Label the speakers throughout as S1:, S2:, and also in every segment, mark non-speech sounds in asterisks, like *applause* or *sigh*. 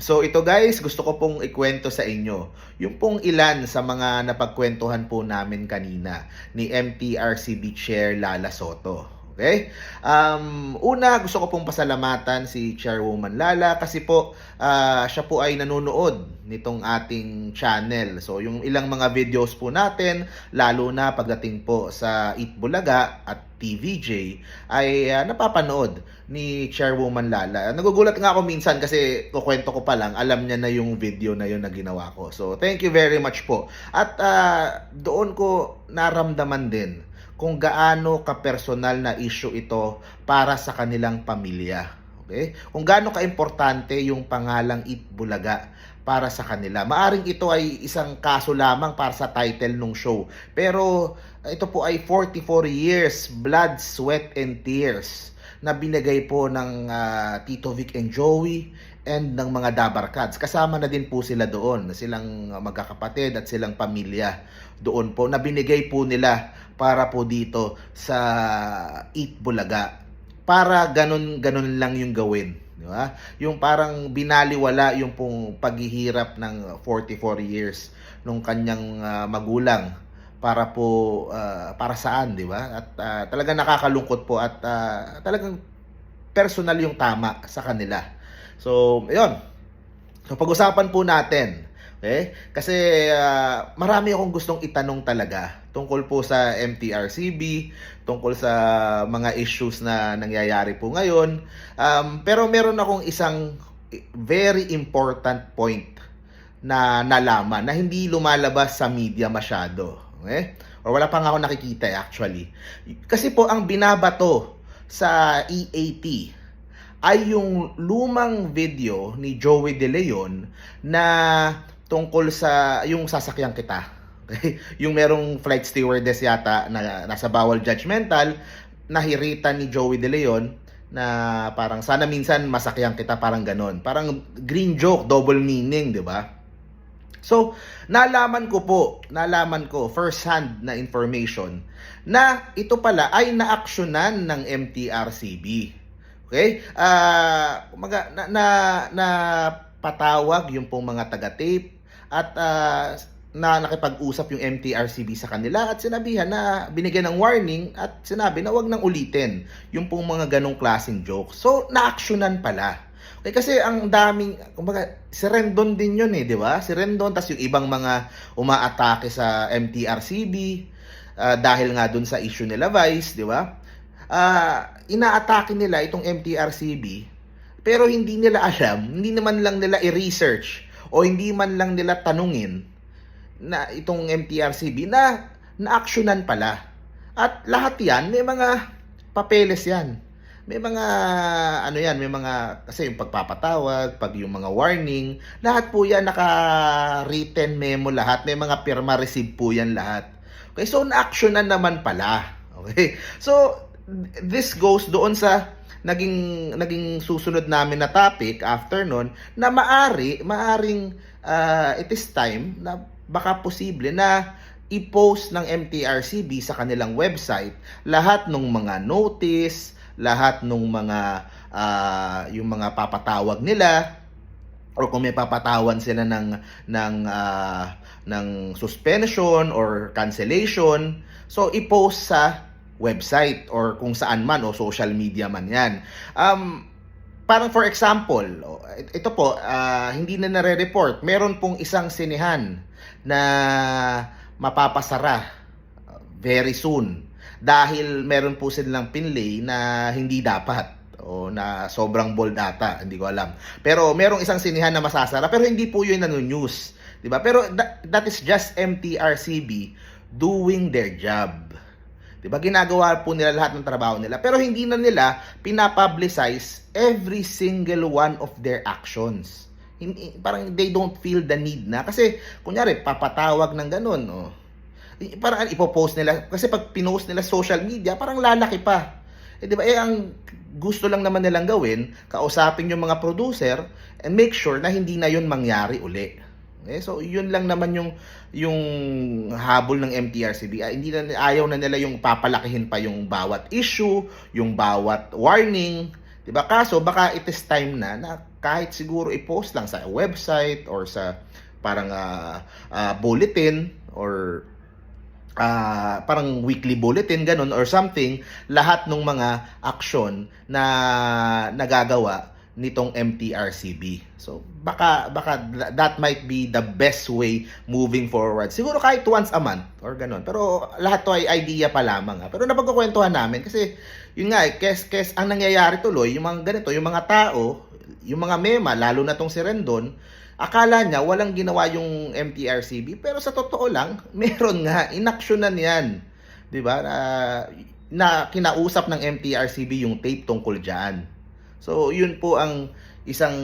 S1: So ito guys, gusto ko pong ikwento sa inyo yung pong ilan sa mga napagkwentuhan po namin kanina ni MTRCB Chair Lala Soto. Okay? Um, una, gusto ko pong pasalamatan si Chairwoman Lala kasi po ah, siya po ay nanonood nitong ating channel. So yung ilang mga videos po natin, lalo na pagdating po sa Eat Bulaga at TVJ ay ah, napapanood ni Chairwoman Lala. Nagugulat nga ako minsan kasi kukwento ko pa lang, alam niya na yung video na yun na ginawa ko. So, thank you very much po. At ah, doon ko naramdaman din kung gaano ka-personal na issue ito para sa kanilang pamilya. Okay? Kung gaano ka-importante yung pangalang Eat Bulaga para sa kanila. Maaring ito ay isang kaso lamang para sa title ng show. Pero ito po ay 44 years blood, sweat, and tears na binigay po ng ah, Tito Vic and Joey and ng mga Dabarkads. Kasama na din po sila doon, silang magkakapatid at silang pamilya doon po na binigay po nila para po dito sa Eat Bulaga. Para ganun ganun lang yung gawin, di ba? Yung parang binaliwala yung pong paghihirap ng 44 years nung kanyang ah, magulang para po ah, para saan, di ba? At ah, talagang nakakalungkot po at ah, talagang personal yung tama sa kanila. So, ayun. So, pag-usapan po natin. Okay? Kasi ah, marami akong gustong itanong talaga tungkol po sa MTRCB, tungkol sa mga issues na nangyayari po ngayon. Um, pero meron akong isang very important point na nalaman na hindi lumalabas sa media masyado. Okay? Or wala pa nga ako nakikita eh, actually. Kasi po ang binabato sa EAT ay yung lumang video ni Joey De Leon na tungkol sa yung sasakyan kita. *laughs* Okay? Yung merong flight stewardess yata na nasa bawal judgmental, nahirita ni Joey De Leon na parang sana minsan masakyan kita parang ganon. Parang green joke, double meaning, 'di ba? So, nalaman ko po, nalaman ko first hand na information na ito pala ay naaksyonan ng MTRCB. Okay? Ah, kumaga na, na na patawag yung pong mga taga-tape at ah, na nakipag-usap yung MTRCB sa kanila at sinabihan na binigyan ng warning at sinabi na wag nang ulitin yung pong mga ganong klaseng jokes. So, naaksyonan pala. Okay, kasi ang daming, kumbaga, si Rendon din yun eh, di ba? Si Rendon, tas yung ibang mga umaatake sa MTRCB ah, dahil nga dun sa issue nila Vice, di ba? Ah, inaatake nila itong MTRCB pero hindi nila *laughs* alam, hindi naman lang nila i-research o hindi man lang nila tanungin na itong MTRCB na na-actionan pala. At lahat yan, may mga papeles yan. May mga, ano yan, may mga, kasi yung pagpapatawag, pag yung mga warning, lahat po yan naka-written memo lahat. May mga pirma receive po yan lahat. Okay, so na-actionan naman pala. Okay, so this goes doon sa naging naging susunod namin na topic after nun na maari maaring ah, it is time na baka posible na i-post ng MTRCB sa kanilang website lahat ng mga notice, lahat ng mga ah, yung mga papatawag nila or kung may papatawan sila ng ng ah, ng suspension or cancellation. So i-post sa website or kung saan man o social media man yan. Um, parang for example, ito po, ah, hindi na nare-report. Meron pong isang sinihan na mapapasara uh, very soon dahil meron po silang pinlay na hindi dapat o na sobrang bold ata, hindi ko alam. Pero merong isang sinihan na masasara pero hindi po 'yun nano-news, 'di ba? Pero that, that is just MTRCB doing their job. 'Di ba? Ginagawa po nila lahat ng trabaho nila pero hindi na nila pinapublicize every single one of their actions. Hindi, parang they don't feel the need na kasi kunyari papatawag ng ganun, oh. Parang ipopost nila kasi pag pinost nila social media, parang lalaki pa. Eh, di ba? Eh, ang gusto lang naman nilang gawin, kausapin yung mga producer and make sure na hindi na yun mangyari uli. Eh, so, yun lang naman yung yung habol ng MTRCB. Ah, hindi na ayaw na nila yung papalakihin pa yung bawat issue, yung bawat warning, ba? Kaso baka it is time na na kahit siguro i-post lang sa website or sa parang ah, ah, bulletin or ah, parang weekly bulletin ganun or something lahat ng mga aksyon na nagagawa nitong MTRCB. So baka baka that might be the best way moving forward. Siguro kahit once a month or ganun. Pero lahat to ay idea pa lamang. Ha? Pero napagkukwentuhan namin kasi yun nga eh, kes kes ang nangyayari tuloy yung mga ganito, yung mga tao, yung mga mema lalo na tong si Rendon, akala niya walang ginawa yung MTRCB pero sa totoo lang *laughs* meron nga inaksyonan yan 'di ba na, na kinausap ng MTRCB yung tape tungkol diyan so yun po ang isang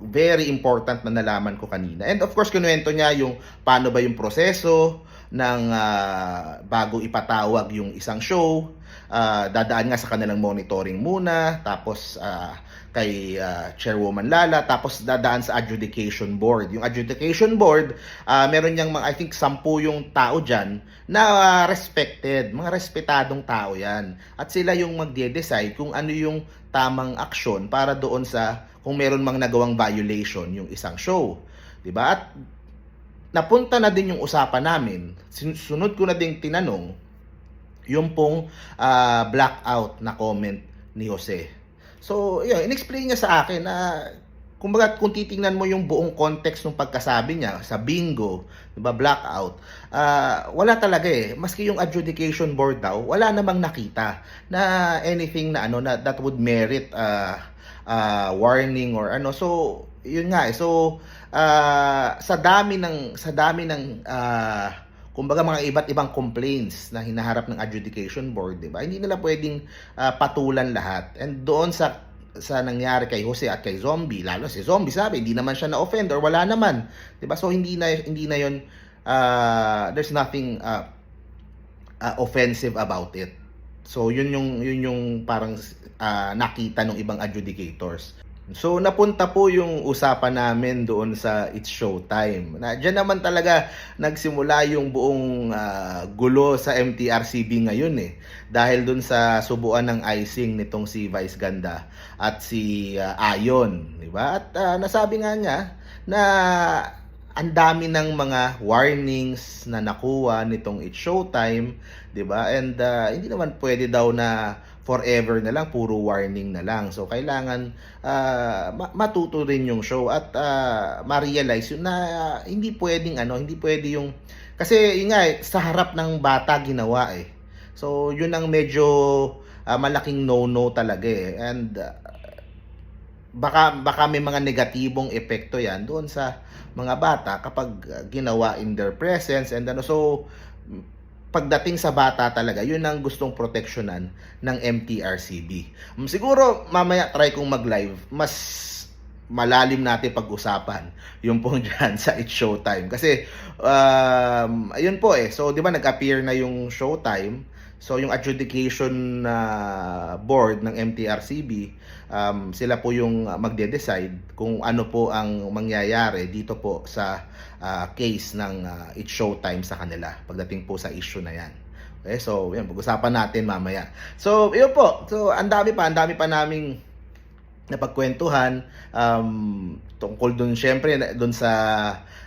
S1: very important na nalaman ko kanina. And of course kinuwento niya yung paano ba yung proseso ng ah, bago ipatawag yung isang show. Ah, dadaan nga sa kanilang monitoring muna. Tapos ah, kay ah, Chairwoman Lala tapos dadaan sa adjudication board. Yung adjudication board, ah, meron niyang mga I think 10 yung tao diyan na ah, respected, mga respetadong tao 'yan. At sila yung magde-decide kung ano yung tamang aksyon para doon sa kung meron mang nagawang violation yung isang show. 'Di ba? At napunta na din yung usapan namin. Sunod ko na ding tinanong yung pong ah, blackout na comment ni Jose. So, yun, inexplain niya sa akin na kumbaga kung titingnan mo yung buong context ng pagkasabi niya sa bingo, 'di ba, blackout, ah, wala talaga eh. Maski yung adjudication board daw, wala namang nakita na anything na ano na that would merit ah, ah, warning or ano. So, yun nga eh. So, ah, sa dami ng sa dami ng ah, kumbaga mga iba't ibang complaints na hinaharap ng adjudication board, 'di ba? Hindi nila pwedeng ah, patulan lahat. And doon sa sa nangyari kay Jose at kay Zombie, lalo si Zombie sabi, hindi naman siya na-offend or wala naman, 'di ba? So hindi na hindi na 'yon ah, there's nothing ah, ah, offensive about it. So yun yung yun yung parang ah, nakita ng ibang adjudicators. So napunta po yung usapan namin doon sa It's Showtime. Na diyan naman talaga nagsimula yung buong ah, gulo sa MTRCB ngayon eh. Dahil doon sa subuan ng icing nitong si Vice Ganda at si ah, Ayon, di ba? At ah, nasabi nga niya na ang dami ng mga warnings na nakuha nitong It's Showtime, 'di ba? And ah, hindi naman pwede daw na forever na lang puro warning na lang. So kailangan ma- matuto rin yung show at ah, ma-realize yun na ah, hindi pwedeng ano, hindi pwede yung kasi yun nga eh, sa harap ng bata ginawa eh. So yun ang medyo ah, malaking no-no talaga eh. And ah, baka baka may mga negatibong epekto 'yan doon sa mga bata kapag uh, ginawa in their presence and ano so pagdating sa bata talaga yun ang gustong proteksyonan ng MTRCB. Mm, Siguro mamaya try kong mag-live mas malalim natin pag-usapan yung pong *laughs* dyan sa It's Showtime. Kasi, um, ayun po eh. So, di ba nag-appear na yung Showtime. So, yung adjudication na board ng MTRCB, um, sila po yung uh, magde-decide kung ano po ang mangyayari dito po sa uh, case ng uh, It's Showtime sa kanila pagdating po sa issue na yan. Okay, so yun, pag-usapan natin mamaya. So, yun po. So, ang dami pa, ang dami pa naming napagkwentuhan um, tungkol dun syempre dun sa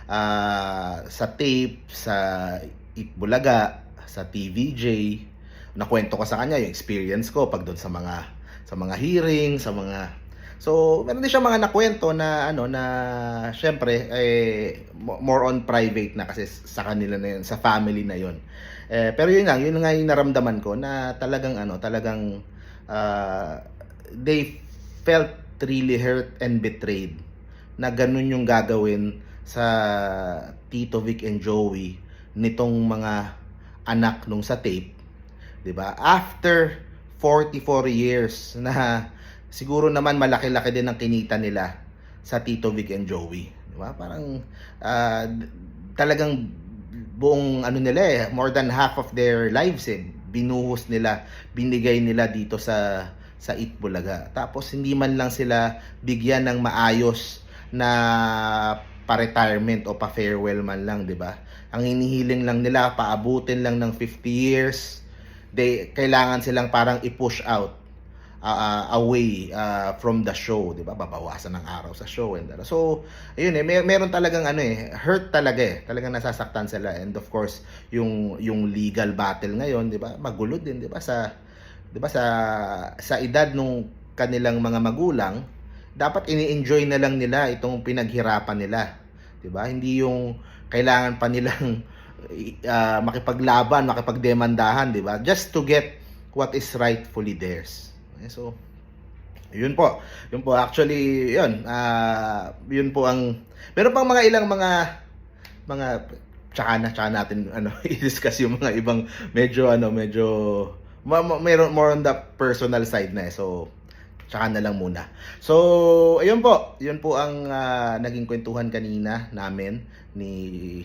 S1: ah, sa tape sa Itbulaga sa TVJ nakwento ko sa kanya yung experience ko pag doon sa mga sa mga hearing sa mga so meron din siya mga nakwento na ano na syempre eh mo- more on private na kasi sa kanila na yun sa family na yun. Eh, pero yun lang yun nga yung naramdaman ko na talagang ano talagang ah, they felt really hurt and betrayed na ganun yung gagawin sa Tito Vic and Joey nitong mga anak nung sa tape, 'di ba? After 44 years na siguro naman malaki-laki din ang kinita nila sa Tito Vic and Joey, 'di ba? Parang d- talagang buong ano nila eh, more than half of their lives eh, binuhos nila, binigay nila dito sa sa Itbulaga. Tapos hindi man lang sila bigyan ng maayos na pa-retirement o pa-farewell man lang, 'di ba? Ang hinihiling lang nila paabutin lang ng 50 years. They kailangan silang parang i-push out ah, ah, away ah, from the show, 'di ba? Babawasan ng araw sa show and that. So, ayun eh, may, meron talagang ano eh, hurt talaga eh. Talagang nasasaktan sila and of course, yung yung legal battle ngayon, 'di ba? Magulo din, 'di ba? Sa 'di ba sa sa edad nung kanilang mga magulang, dapat ini-enjoy na lang nila itong pinaghirapan nila. 'Di ba? Hindi yung kailangan pa nilang ah, makipaglaban, makipagdemandahan, 'di ba? Just to get what is rightfully theirs. Okay, so yun po. Yun po actually, yun. ah yun po ang meron pang mga ilang mga mga tsaka na tsaka natin *laughs* ano i-discuss yung mga ibang medyo ano medyo ma, meron more on the personal side na eh. So tsaka na lang muna. So ayun po, yun po ang ah, naging kwentuhan kanina namin ni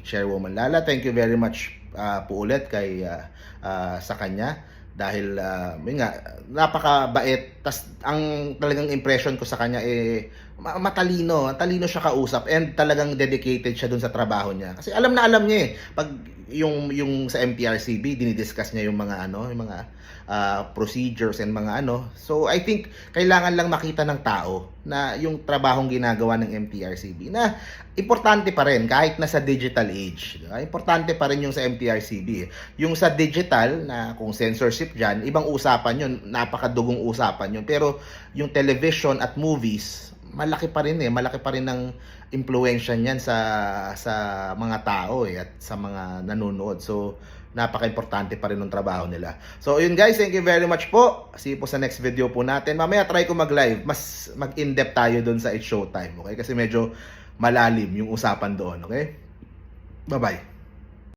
S1: Chairwoman Lala. Thank you very much ah, po ulit kay ah, ah, sa kanya dahil uh, nga napakabait tas ang talagang impression ko sa kanya eh ma- matalino talino siya kausap and talagang dedicated siya dun sa trabaho niya. Kasi alam na alam niya eh. Pag yung yung sa MTRCB dinidiscuss niya yung mga ano yung mga ah, procedures and mga ano. So I think kailangan lang makita ng tao na yung trabahong ginagawa ng MTRCB na importante pa rin kahit na sa digital age importante pa rin yung sa MTRCB eh. yung sa digital na kung censorship dyan, ibang usapan yun, napakadugong usapan yun. Pero yung television at movies, malaki pa rin eh, malaki pa rin ng impluensya niyan sa sa mga tao eh at sa mga nanonood. So napaka-importante pa rin ng trabaho nila. So yun guys, thank you very much po. See you po sa next video po natin. Mamaya try ko mag-live, mas mag-in-depth tayo doon sa It's Showtime, okay? Kasi medyo malalim yung usapan doon, okay? Bye-bye.